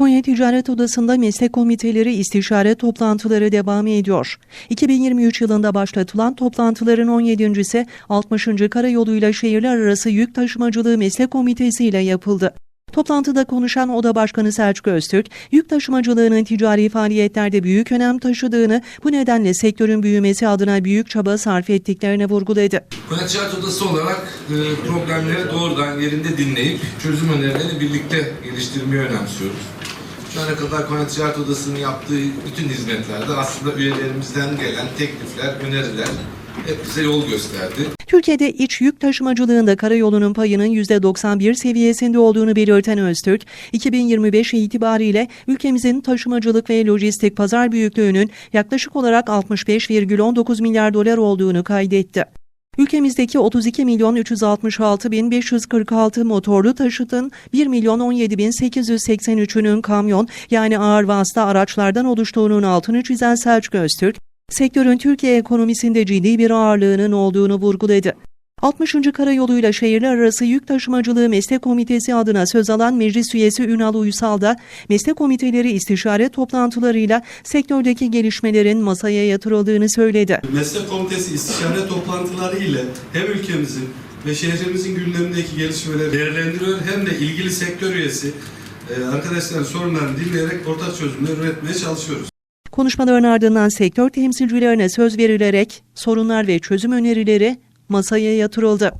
Konya Ticaret Odası'nda meslek komiteleri istişare toplantıları devam ediyor. 2023 yılında başlatılan toplantıların 17.si 60. Karayoluyla şehirler arası yük taşımacılığı meslek komitesi ile yapıldı. Toplantıda konuşan Oda Başkanı Selçuk Öztürk, yük taşımacılığının ticari faaliyetlerde büyük önem taşıdığını, bu nedenle sektörün büyümesi adına büyük çaba sarf ettiklerini vurguladı. Ticaret Odası olarak e, problemleri doğrudan yerinde dinleyip çözüm önerilerini birlikte geliştirmeyi önemsiyoruz. Şu ana kadar Konya Ticaret Odası'nın yaptığı bütün hizmetlerde aslında üyelerimizden gelen teklifler, öneriler hep bize yol gösterdi. Türkiye'de iç yük taşımacılığında karayolunun payının %91 seviyesinde olduğunu belirten Öztürk, 2025 itibariyle ülkemizin taşımacılık ve lojistik pazar büyüklüğünün yaklaşık olarak 65,19 milyar dolar olduğunu kaydetti. Ülkemizdeki 32 milyon 366 bin 546 motorlu taşıtın 1 milyon 17 bin 883'ünün kamyon yani ağır vasıta araçlardan oluştuğunun altını çizen Selçuk Öztürk, sektörün Türkiye ekonomisinde ciddi bir ağırlığının olduğunu vurguladı. 60. Karayoluyla şehirler arası yük taşımacılığı meslek komitesi adına söz alan meclis üyesi Ünal Uysal da meslek komiteleri istişare toplantılarıyla sektördeki gelişmelerin masaya yatırıldığını söyledi. Meslek Komitesi istişare toplantıları ile hem ülkemizin ve şehrimizin gündemindeki gelişmeleri değerlendiriyor hem de ilgili sektör üyesi e, arkadaşların sorunlarını dinleyerek ortak çözümler üretmeye çalışıyoruz. Konuşmaların ardından sektör temsilcilerine söz verilerek sorunlar ve çözüm önerileri masaya yatırıldı.